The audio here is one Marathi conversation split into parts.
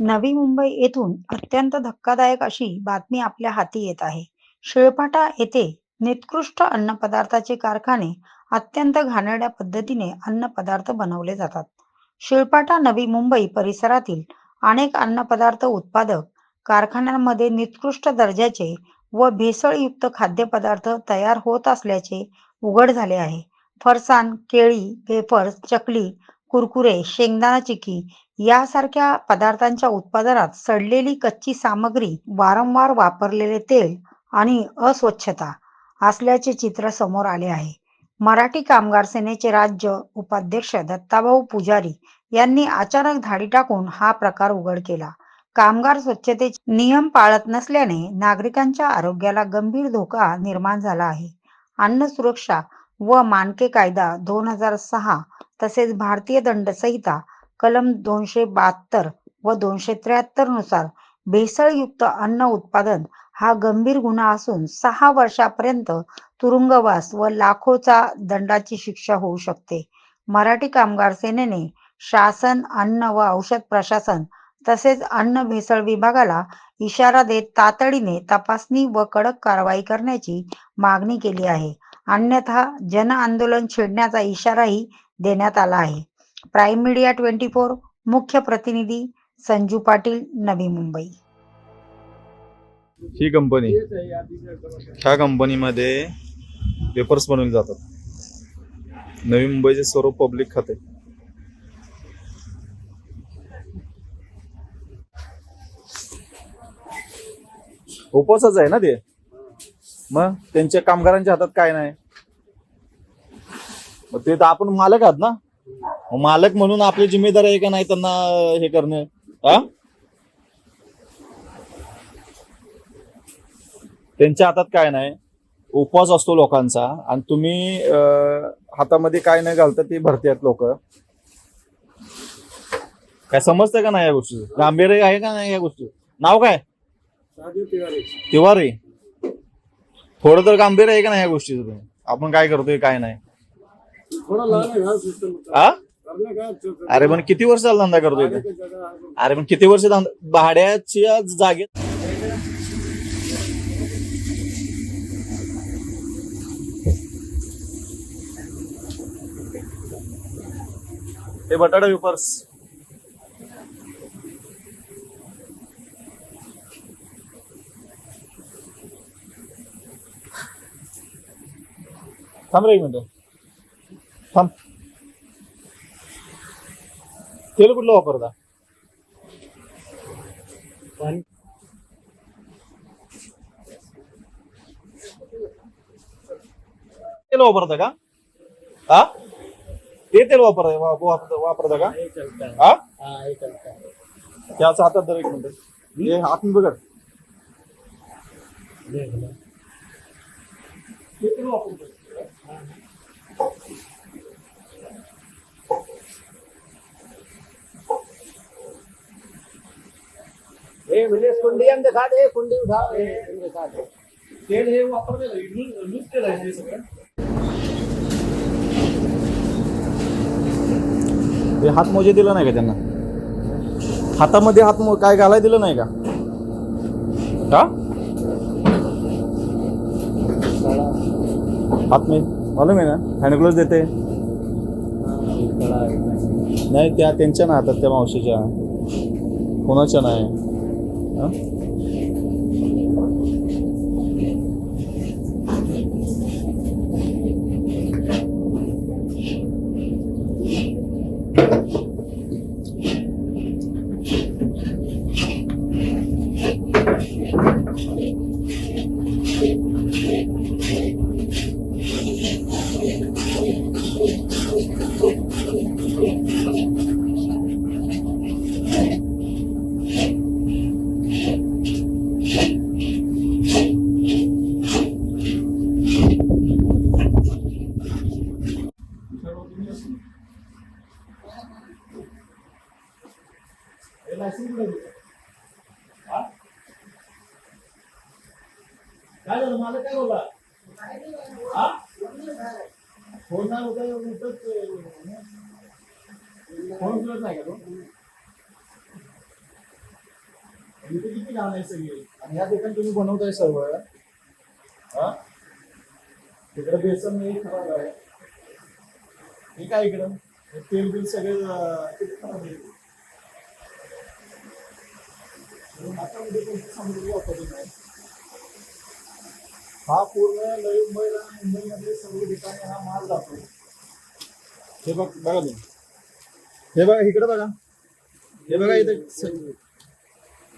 नवी मुंबई येथून अत्यंत धक्कादायक अशी बातमी आपल्या हाती येत आहे. शिळपाटा येथे निकृष्ट अन्नपदार्थाचे कारखाने अत्यंत घाणेरड्या पद्धतीने अन्नपदार्थ बनवले जातात. शिळपाटा नवी मुंबई परिसरातील अनेक अन्नपदार्थ उत्पादक कारखान्यांमध्ये निकृष्ट दर्जाचे व भेसळयुक्त खाद्यपदार्थ तयार होत असल्याचे उघड झाले आहे. फरसाण, केळी, वेफर्स, चकली, कुरकुरे, शेंगदाणा चिकी यासारख्या पदार्थांच्या उत्पादनात सडलेली कच्ची सामग्री, वारंवार वापरलेले तेल आणि अस्वच्छता असल्याचे चित्र समोर आले आहे. मराठी कामगार सेनेचे राज्य उपाध्यक्ष दत्ताभाऊ पुजारी यांनी अचानक धाडी टाकून हा प्रकार उघड केला. कामगार स्वच्छतेचे नियम पाळत नसल्याने नागरिकांच्या आरोग्याला गंभीर धोका निर्माण झाला आहे. अन्न सुरक्षा व मानके कायदा दोन हजार सहा तसेच भारतीय दंड संहिता कलम दोनशे बहात्तर व दोनशे त्र्याहत्तरनुसार भेसळयुक्त अन्न उत्पादन हा गंभीर गुन्हा असून सहा वर्षापर्यंत तुरुंगवास व लाखोचा दंडाची शिक्षा होऊ शकते. मराठी कामगार सेनेने शासन, अन्न व औषध प्रशासन तसेच अन्न भेसळ विभागाला इशारा देत तातडीने तपासणी व कडक कारवाई करण्याची मागणी केली आहे. अन्यथा जन आंदोलन छेडण्याचा इशाराही देण्यात आला आहे. प्राईम मीडिया ट्वेंटी फोर मुख्य प्रतिनिधी संजू पाटील, नवी मुंबई. ही कंपनी ह्या कंपनीमध्ये पेपर्स बनवले जातात. नवी मुंबईचे सर्व पब्लिक खाते. उपवासच आहे ना ते? मग त्यांच्या कामगारांच्या हातात काय नाही? मग ते तर आपण मालक आहात ना? मालक म्हणून आपली जिम्मेदारी आहे का नाही त्यांना हे करणं? हा? त्यांच्या हातात काय नाही. उपवास असतो लोकांचा आणि तुम्ही हातामध्ये काय नाही घालता ते भरते आहेत लोक. काय समजतं का नाही या गोष्टी? गांभीर्य आहे का नाही या गोष्टी? नाव काय? तिवारी. थोडं तर गांभीर्य आहे का नाही या गोष्टीचं? तुम्ही आपण काय करतोय काय नाही. आ? अरे पण किती वर्ष धंदा करतोय अरे पण किती वर्ष धंदा भाड्याच्या जागेत हे बटाटा वेफर्स. थांब रे एक मिनिट. थांब. तेल कुठलं वापरता? तेल वापरता का? हा? ते तेल वापरता वा- वापरता का? हा त्याचा हातात धर एक मिनिट. हे हात बघत ते तेल वापरतो म्हणजे कुंडी हम दिखा दे कुंडी उठा दिखा दे तेल हे वापरलेलं यूज यूज केलं आहे हे सगळं. हे हात मोजे दिलं नाही का त्यांना? हातामध्ये हात मो- काय घालाय दिलं नाही का? का हात मी मालूम आहे ना? हँडग्लोव्ह देते. नाही त्या त्यांच्या ना हातात त्या मावशीच्या. कोणाच्या नाही? No? हा? काय झालं? मला काय बोला फोन नाही होता उठत फोन उचलत नाही का तो? इथे किती लहान आहे सगळी? आणि ह्या ठिकाणी तुम्ही बनवताय सर्व? हा? तिकडे बेसन नाही खराब आहे हे काय इकडं? तेल बिल सगळे अं, किती खराब आहे हातामध्ये कोणती सामग्री वापरली नाही हा पूर्ण नवी मुंबईला मुंबईमध्ये सर्व ठिकाणी हा माल जातो. हे बघ बघा तुम्ही. हे बघा इकडे बघा. हे बघा इथे स-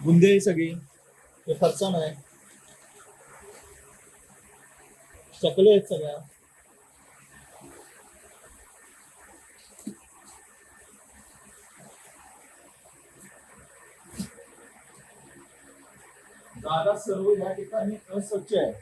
बुंदी आहे सगळी. हे फरसाण आहे. चकले आहेत सगळ्या. जागा सर्व या ठिकाणी अस्वच्छ आहे.